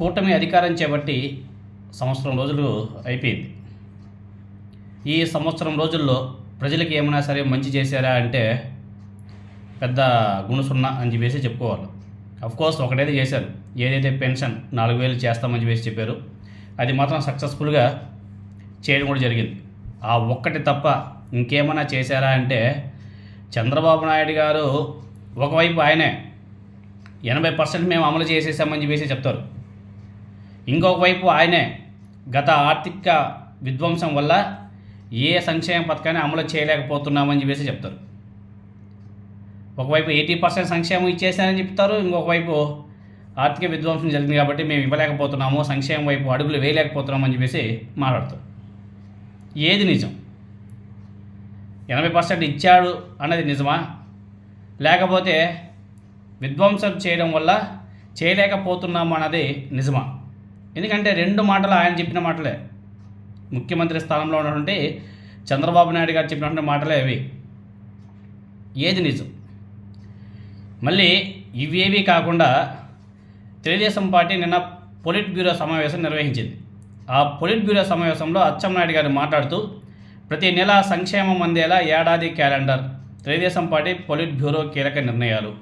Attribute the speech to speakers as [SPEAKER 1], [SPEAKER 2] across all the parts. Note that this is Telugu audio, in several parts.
[SPEAKER 1] కూటమి అధికారం చేపట్టి సంవత్సరం రోజులు అయిపోయింది. ఈ సంవత్సరం రోజుల్లో ప్రజలకి ఏమైనా సరే మంచి చేశారా అంటే పెద్ద గుణసున్నా అని చెప్పేసి చెప్పుకోవాలి. కోర్స్ ఒకటైతే చేశారు. ఏదైతే పెన్షన్ నాలుగు వేలు చేస్తామని చెప్పేసి చెప్పారు అది మాత్రం సక్సెస్ఫుల్గా చేయడం కూడా జరిగింది. ఆ ఒక్కటి తప్ప ఇంకేమైనా చేశారా అంటే చంద్రబాబు నాయుడు గారు ఒకవైపు ఆయనే ఎనభై పర్సెంట్ మేము అమలు చేసేసామని చెప్పేసి చెప్తారు. ఇంకొక వైపు ఆయనే గత ఆర్థిక విధ్వంసం వల్ల ఏ సంక్షేమ పథకాన్ని అమలు చేయలేకపోతున్నామని చెప్పేసి చెప్తారు. ఒకవైపు ఎయిటీ పర్సెంట్ సంక్షేమం ఇచ్చేసానని చెప్తారు ఇంకొక వైపు ఆర్థిక విధ్వంసం జరిగింది కాబట్టి మేము ఇవ్వలేకపోతున్నాము సంక్షేమం వైపు అడుగులు వేయలేకపోతున్నాము అని చెప్పేసి మాట్లాడతారు. ఏది నిజం? ఎనభై పర్సెంట్ ఇచ్చాడు అన్నది నిజమా? లేకపోతే విధ్వంసం చేయడం వల్ల చేయలేకపోతున్నాము అన్నది నిజమా? ఎందుకంటే రెండు మాటలు ఆయన చెప్పిన మాటలే. ముఖ్యమంత్రి స్థానంలో ఉన్నటువంటి చంద్రబాబు నాయుడు గారు చెప్పినటువంటి మాటలే అవి. ఏది నిజం? మళ్ళీ ఇవేవి కాకుండా తెలుగుదేశం పార్టీ నిన్న పొలిట్ బ్యూరో సమావేశం నిర్వహించింది. ఆ పొలిట్ బ్యూరో సమావేశంలో అచ్చెన్నాయుడు గారు మాట్లాడుతూ ప్రతి నెల సంక్షేమం అందేలా ఏడాది calendar Telugu Desam party polit bureau కీలక నిర్ణయాలు.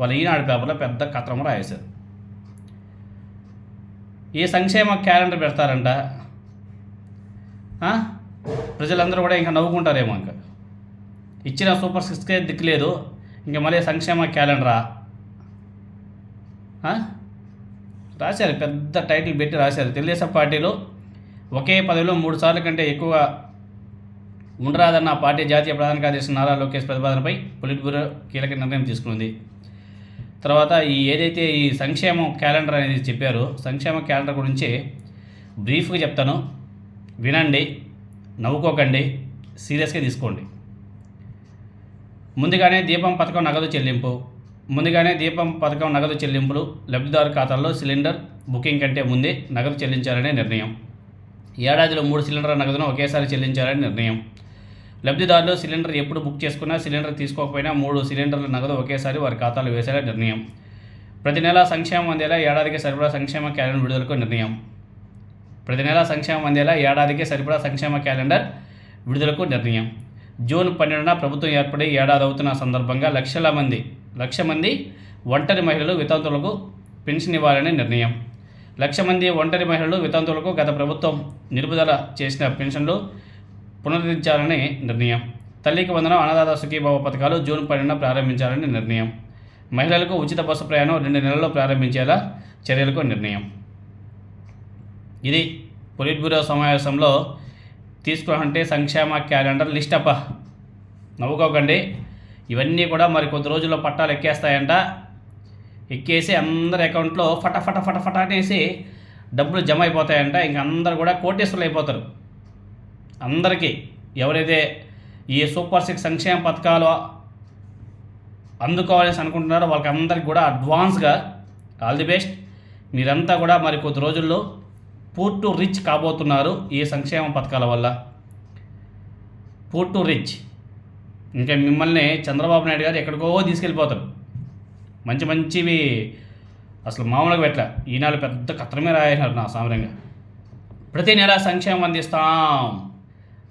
[SPEAKER 1] వాళ్ళు ఈనాడు పేపర్లో పెద్ద కథనం రాయేశారు ఈ సంక్షేమ క్యాలెండర్ పెడతారంట? ప్రజలందరూ కూడా ఇంకా నవ్వుకుంటారేమో ఇంకా. ఇచ్చిన సూపర్ సిక్స్కే దిక్కులేదు. ఇంకా మళ్ళీ సంక్షేమ క్యాలెండరా? రాశారు పెద్ద టైటిల్ పెట్టి రాశారు. తెలుగుదేశం పార్టీలో ఒకే పదవిలో మూడు సార్లు కంటే ఎక్కువ ఉండరాదన్న పార్టీ జాతీయ ప్రధాన కార్యదర్శి నారా లోకేష్ ప్రతిపాదనపై పొలిట్ బ్యూరో కీలక నిర్ణయం తీసుకుంది. తర్వాత ఈ ఏదైతే ఈ సంక్షేమం క్యాలెండర్ అనేది చెప్పారో సంక్షేమ క్యాలెండర్ గురించి బ్రీఫ్గా చెప్తాను. వినండి నవ్వుకోకండి సీరియస్గా తీసుకోండి. ముందుగానే దీపం పథకం నగదు చెల్లింపు. ముందుగానే దీపం పథకం నగదు చెల్లింపులు లబ్ధిదారు ఖాతాల్లో సిలిండర్ బుకింగ్ కంటే ముందే నగదు చెల్లించాలనే నిర్ణయం. ఏడాదిలో మూడు సిలిండర్ నగదును ఒకేసారి చెల్లించాలని నిర్ణయం. లబ్ధిదారులు సిలిండర్ ఎప్పుడు బుక్ చేసుకున్నా సిలిండర్ తీసుకోకపోయినా మూడు సిలిండర్ల నగదు ఒకేసారి వారి ఖాతాలో వేసేలా నిర్ణయం. ప్రతి నెల సంక్షేమం అందేలా ఏడాదికి సరిపడా సంక్షేమ క్యాలెండర్ విడుదలకు నిర్ణయం. ప్రతి నెల సంక్షేమం అందేలా ఏడాదికి సరిపడా సంక్షేమ క్యాలెండర్ విడుదలకు నిర్ణయం. జూన్ పన్నెండున ప్రభుత్వం ఏర్పడి ఏడాది అవుతున్న సందర్భంగా లక్షల మంది లక్ష మంది ఒంటరి మహిళలు వితంతువులకు పెన్షన్ ఇవ్వాలని నిర్ణయం. లక్ష మంది ఒంటరి మహిళలు వితంతువులకు గత ప్రభుత్వం నిలుపుదల చేసిన పెన్షన్లు పునరుద్ధరించాలని నిర్ణయం. తల్లికి వందనం అన్నదాత సుఖీభావ పథకాలు జూన్ పన్నెండున ప్రారంభించాలని నిర్ణయం. మహిళలకు ఉచిత బస్సు ప్రయాణం రెండు నెలల్లో ప్రారంభించేలా చర్యలకు నిర్ణయం. ఇది పొలిట్ బ్యూరో సమావేశంలో తీసుకున్నటువంటి సంక్షేమ క్యాలెండర్ లిస్ట్ అప్ప నవ్వుకోకండి. ఇవన్నీ కూడా మరి కొద్ది రోజుల్లో పట్టాలు ఎక్కేస్తాయంట. ఎక్కేసి అందరి అకౌంట్లో ఫటఫట ఫటఫట అనేసి డబ్బులు జమ అయిపోతాయంట. ఇంక అందరు కూడా కోటేశ్వరులు అయిపోతారు. అందరికీ ఎవరైతే ఈ సూపర్ సిక్స్ సంక్షేమ పథకాలు అందుకోవాలని అనుకుంటున్నారో వాళ్ళకి అందరికి కూడా అడ్వాన్స్గా ఆల్ ది బెస్ట్. మీరంతా కూడా మరి కొద్ది రోజుల్లో పూర్టు రిచ్ కాబోతున్నారు ఈ సంక్షేమ పథకాల వల్ల. Poor to rich. ఇంకా మిమ్మల్ని చంద్రబాబు నాయుడు గారు ఎక్కడికో తీసుకెళ్ళిపోతారు. మంచి మంచివి అసలు మామూలుగా పెట్టలే. ఈనాడు పెద్ద కత్రమే రాయన్నారు నా సామరంగా ప్రతి నెల సంక్షేమం అందిస్తాం.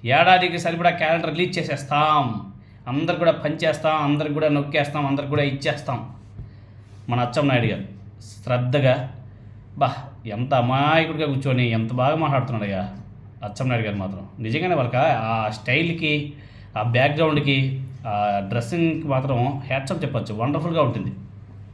[SPEAKER 1] ఏడాదికి సరిపడా క్యాలెండర్ రిలీజ్ చేసేస్తాం. అందరికి కూడా పనిచేస్తాం అందరికి కూడా నొక్కేస్తాం అందరికి కూడా ఇచ్చేస్తాం. మన అచ్చం నాయుడు గారు శ్రద్ధగా బా ఎంత అమాయకుడిగా కూర్చొని ఎంత బాగా మాట్లాడుతున్నాడు అయ్యా నాయుడు గారు మాత్రం. నిజంగానే వాళ్ళకి ఆ స్టైల్కి ఆ బ్యాక్గ్రౌండ్కి ఆ డ్రెస్సింగ్కి మాత్రం హ్యాట్సప్ చెప్పచ్చు. వండర్ఫుల్గా ఉంటుంది.